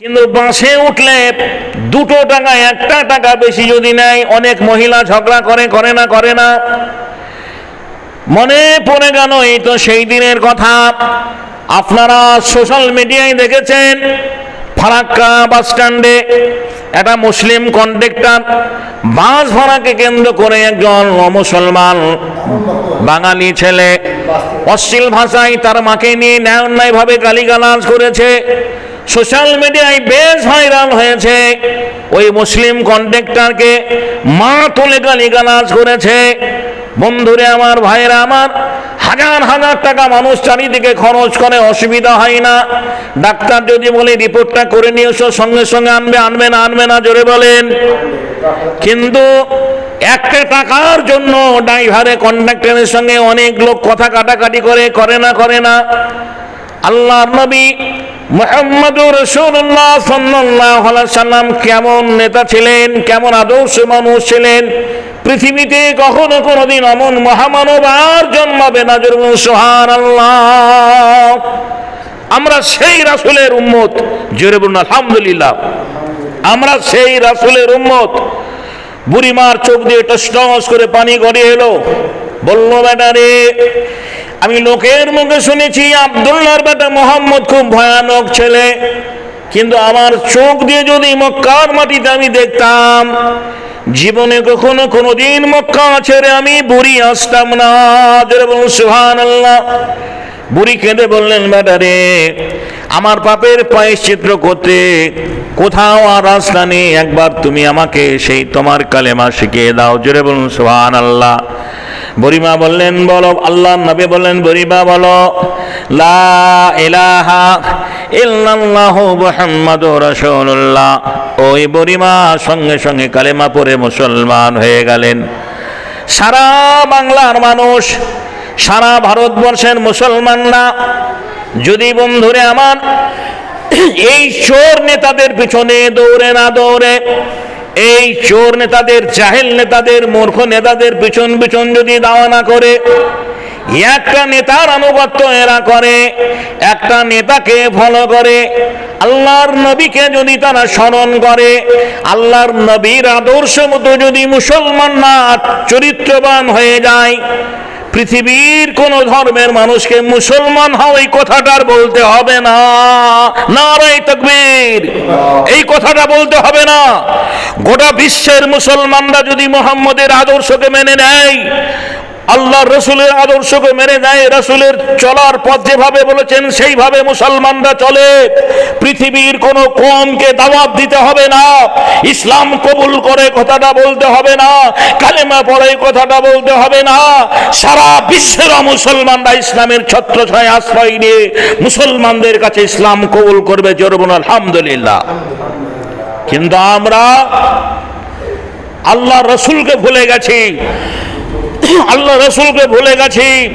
কিন্তু বাসে উঠলে দুটো টাকা, একটা টাকা বেশি যদি নেয়, অনেক মহিলা ঝগড়া করে করে না করে না। মনে পড়ে গেল এই তো সেই দিনের কথা। আপনারা সোশ্যাল মিডিয়ায় দেখেছেন ফারাক্কা বাস স্ট্যান্ডে একটা মুসলিম কন্ডাক্টর বাস ভাড়াকে কেন্দ্র করে একজন মুসলমান বাঙালি ছেলে অশ্লীল ভাষায় তার মাকে নিয়ে ন্যায় অন্যায়ভাবে গালিগালাজ করেছে। সোশ্যাল মিডিয়ায় বেশ ভাইরাল হয়েছে। ওই মুসলিম কন্ডাক্টরকে মা তুলে গালিগালাজ করেছে। বন্ধুরে আমার ভাইরা আমার হাজার হাজার টাকা মানুষ চারিদিকে খরচ করে, অসুবিধা হয় না। ডাক্তার যদি বলে, রিপোর্টটা করে নিয়ে এসো, সঙ্গে সঙ্গে আনবে আনবে না আনবে না, জোরে বলেন। কিন্তু একটা টাকার জন্য ড্রাইভারে কন্ডাক্টরের সঙ্গে অনেক লোক কথা কাটাকাটি করে করে না করে না। আল্লাহর নবী মোহাম্মদুর রসুল্লাহ সাল্লাহ সাল্লাম কেমন নেতা ছিলেন, কেমন আদর্শ মানুষ ছিলেন? পৃথিবীতে কখনো কোনোদিন অমন মহামানব আর জন্মাবে না জরুন সোহান আল্লাহ আমরা সেই রাসুলের উম্মত, জোরে বলুন, আলহামদুলিল্লাহ। আমরা সেই রাসুলের উম্মত। বুড়িমার চোখ দিয়ে টস করে পানি গড়িয়ে এলো। বলল বেটা আমি লোকের মুখে শুনেছি, আবদুল্লাহর বেটা মোহাম্মদ খুব ভয়ানক ছেলে। কিন্তু আমার চোখ দিয়ে যদি মক্কার মাটিতে আমি দেখতাম, জীবনে কখনো কোনো দিন মক্কা ছেড়ে আমি বুড়ি আসতাম না। সুহান আল্লাহ বুড়ি কেঁদে বললেন, বেটা রে, আমার পাপের চিত্র করতে কোথাও আর রাস্তা নেই। একবার তুমি আমাকে সেই তোমার কালেমা শিখিয়ে দাও। জোরে বলুন সুহান আল্লাহ বরিমা বললেন, বলো আল্লাহ নবী বললেন বরিমা বলো, লা ইলাহা ইল্লাল্লাহু মুহাম্মাদুর রাসূলুল্লাহ। ওই বরিমা সঙ্গে সঙ্গে কালেমা পড়ে মুসলমান হয়ে গেলেন। সারা বাংলার মানুষ, সারা ভারতবর্ষের মুসলমানরা, যদি বন্ধুরে আমার, এই চোর নেতাদের পিছনে দৌড়ে না দৌড়ে এই চোর নেতাদের চাহেল নেতাদের, মূর্খ নেতাদের পিছন পিছন যদি দাওয়া না করে, একটা নেতার আনুগত্য এরা করে, একটা নেতাকে ফলো করে, আল্লাহর নবীকে যদি তারা স্মরণ করে, আল্লাহর নবীর আদর্শ মতো যদি মুসলমান না চরিত্রবান হয়ে যায় পৃথিবীর কোন ধর্মের মানুষকে মুসলমান হও, এই কথাটার বলতে হবে না। নারাই তকবীর। এই কথাটা বলতে হবে না। গোটা বিশ্বের মুসলমানরা যদি মোহাম্মদের আদর্শকে মেনে নেয় আল্লাহ রসুলের আদর্শকে মেনে নেয়, রসুলের চলার পথ যেভাবে বলেছেন, সেইভাবে মুসলমানরা চলে। পৃথিবীর কোন কমকে দাওয়াত দিতে হবে না, ইসলাম কবুল করে কথাটা বলতে হবে না, কালেমা পড়ে কথাটা বলতে হবে না। সারা বিশ্বের মুসলমানরা ইসলামের ছত্র ছয় আশ্রয় নিয়ে মুসলমানদের কাছে ইসলাম কবুল করবে জরবন আলহামদুলিল্লাহ। কিন্তু আমরা আল্লাহ রসুলকে ভুলে গেছি। আল্লাহ রসুলকে ভুলে গেছি।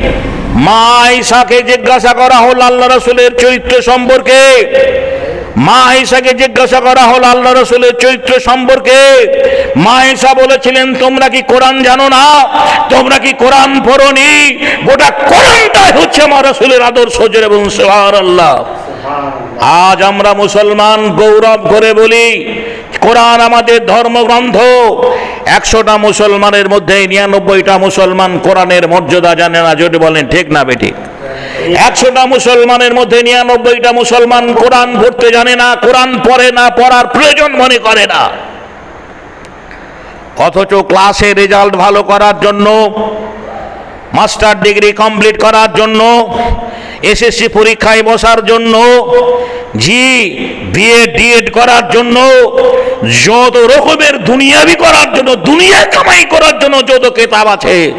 মা ঈশাকে জিজ্ঞাসা করা হল আল্লাহ রসুলের চরিত্র সম্পর্কে। মা ঈশাকে জিজ্ঞাসা করা হল আল্লাহ রসুলের চরিত্র সম্পর্কে। মা ঈশা বলেছিলেন, তোমরা কি কোরআন জানো না? তোমরা কি কোরআন পড়নি? গোটা কোরআনটাই হচ্ছে আমার রসুলের আদর্শ জোরে এবং সোহার আল্লাহ আজ আমরা মুসলমান গৌরব করে বলি কোরআন আমাদের ধর্মগ্রন্থ। একশোটা মুসলমানের মধ্যে নিরানব্বইটা মুসলমান কোরআনের মর্যাদা জানে না, যদি বলেন ঠিক না বেঠিক একশোটা মুসলমানের মধ্যে নিরানব্বইটা মুসলমান কোরআন পড়তে জানে না, কোরআন পড়ে না, পড়ার প্রয়োজন মনে করে না। অথচ ক্লাসে রেজাল্ট ভালো করার জন্য, মাস্টার ডিগ্রি কমপ্লিট করার জন্য, এসএসসি পরীক্ষায় বসার জন্য, জি বিএড ডিএড করার জন্য যত রকমের দুনিয়াবি করার জন্য, দুনিয়া কামাই করার জন্য যত কেতাব আছে,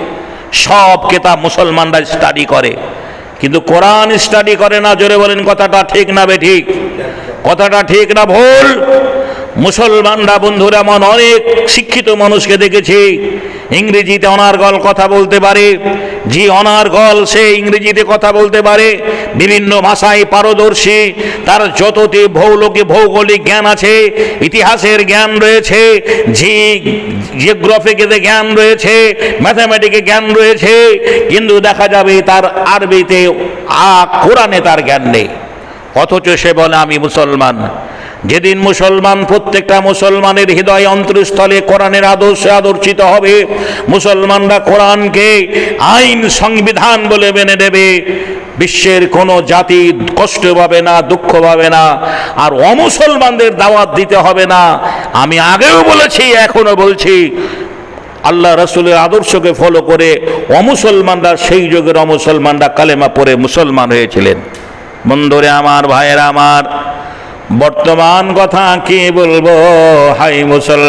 সব কেতাব মুসলমানরা স্টাডি করে। কিন্তু কোরআন স্টাডি করে না, জোরে বলেন, কথাটা ঠিক না বে ঠিক? কথাটা ঠিক না ভুল? মুসলমানরা বন্ধুরা, এমন অনেক শিক্ষিত মানুষকে দেখেছি, ইংরেজিতে অনার্গল কথা বলতে পারে জি অনার্গল সে ইংরেজিতে কথা বলতে পারে, বিভিন্ন ভাষায় পারদর্শী, তার যতটি ভৌলকে ভৌগোলিক জ্ঞান আছে, ইতিহাসের জ্ঞান রয়েছে, জি জিওগ্রাফিকে জ্ঞান রয়েছে, ম্যাথামেটিকে জ্ঞান রয়েছে, কিন্তু দেখা যাবে তার আরবিতে, আ, কোরআনে তার জ্ঞান নেই। অথচ সে বলে, আমি মুসলমান। যেদিন মুসলমান প্রত্যেকটা মুসলমানের হৃদয় অন্তরস্থলে কোরআনের আদর্শে আদর্শিত হবে, মুসলমানরা কোরআনকে আইন সংবিধান বলে মেনে নেবে। বিশ্বের কোনো জাতি কষ্ট পাবে না, দুঃখ পাবে না, আর অমুসলমানদের দাওয়াত দিতে হবে না। আমি আগেও বলেছি এখনও বলছি, আল্লাহ রসুলের আদর্শকে ফলো করে অমুসলমানরা, সেই যুগের অমুসলমানরা কালেমা পড়ে মুসলমান হয়েছিলেন। বন্ধুরে আমার, ভাইয়েরা আমার বর্তমান কথা কি বলব? হাই মুসলমান।